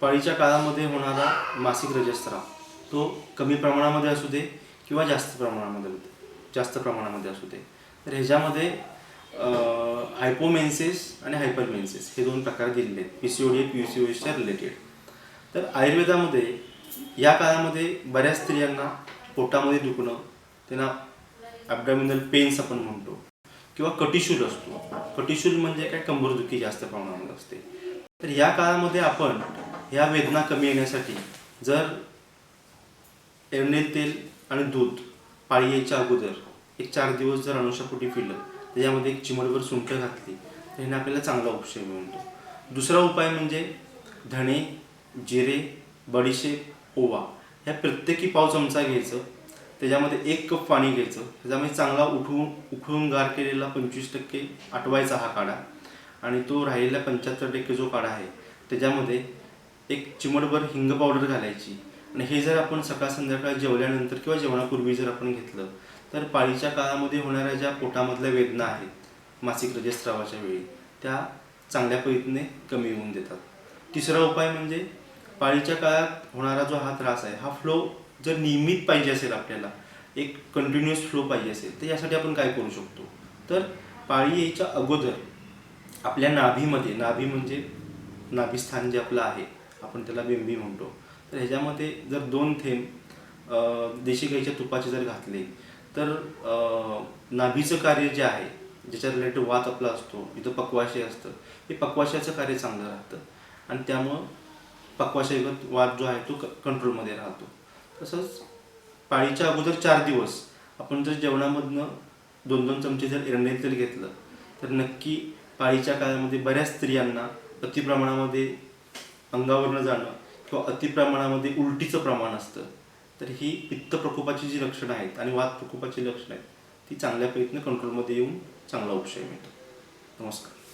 पाळीच्या काळामध्ये होणारा मासिक रजस्त्राव तो कमी प्रमाणामध्ये असू दे किंवा जास्त प्रमाणामध्ये जास्त प्रमाणामध्ये असू दे. तर ह्याच्यामध्ये हायपोमेन्सिस आणि हायपरमेन्सिस हे दोन प्रकार दिलेले आहेत पी सी ओ डी पी सी ओ एसच्या रिलेटेड तर आयुर्वेदामध्ये या काळामध्ये बऱ्याच स्त्रियांना पोटामध्ये दुखणं त्यांना ॲबडॉमिनल पेन्स आपण म्हणतो किंवा कटिशूल असतो. कटिशूल म्हणजे काय? कंबरदुखी जास्त प्रमाणामध्ये असते. तर या काळामध्ये आपण ह्या वेदना कमी येण्यासाठी जर एरणे तेल आणि दूध पाळी यायच्या अगोदर एक चार दिवस जर अनुषापोटी पिलं त्याच्यामध्ये एक चिमडभर सुंठ घातली तर ह्याने आपल्याला चांगला उपशय मिळतो दुसरा उपाय म्हणजे धणे जिरे बडीशेप ओवा ह्या प्रत्येकी पाव चमचा घ्यायचं त्याच्यामध्ये एक कप पाणी घ्यायचं त्याच्यामध्ये चांगला उठवून उकळून गार केलेला पंचवीस टक्के आटवायचा हा काढा आणि तो राहिलेला पंच्याहत्तर टक्के जो काढा आहे त्याच्यामध्ये एक चिमटभर हिंग पावडर घालायची. आणि हे जर आपण सकाळ संध्याकाळ जेवल्यानंतर किंवा जेवणापूर्वी जर आपण घेतलं तर पाळीच्या काळामध्ये होणाऱ्या ज्या पोटामधल्या वेदना आहेत मासिक रजस्रावाच्या वेळी त्या चांगल्या पद्धतीने कमी होऊन देतात. तिसरा उपाय म्हणजे पाळीच्या काळात होणारा जो हा त्रास आहे हा फ्लो जर नियमित पाहिजे असेल आपल्याला एक कंटिन्युअस फ्लो पाहिजे असेल तर यासाठी आपण काय करू शकतो? तर पाळी यायच्या अगोदर आपल्या नाभीमध्ये नाभी म्हणजे नाभिस्थान जे आपलं आहे आपण त्याला बिंबी म्हणतो. तर ह्याच्यामध्ये जर दोन थेंब देशी गाईच्या तुपाचे जर घातले तर नाभीचं कार्य जे आहे ज्याच्या रिलेटेड वात आपला असतो इथं पक्वाशय असतं हे पक्वाशयाचं कार्य चांगलं राहतं. आणि त्यामुळं पक्वाशयगत वाद जो आहे तो क कंट्रोलमध्ये राहतो. तसंच पाळीच्या अगोदर चार दिवस आपण जर जेवणामधनं दोन दोन चमचे जर एरंडेल तेल घेतलं तर नक्की पाळीच्या काळामध्ये बऱ्याच स्त्रियांना अतिप्रमाणामध्ये अंगावरनं जाणं किंवा अतिप्रमाणामध्ये उलटीचं प्रमाण असतं तर ही पित्त प्रकोपाची जी लक्षणं आहेत आणि वात प्रकोपाची लक्षणं आहेत ती चांगल्या प्रयत्न कंट्रोलमध्ये येऊन चांगला उपशय मिळतो. नमस्कार.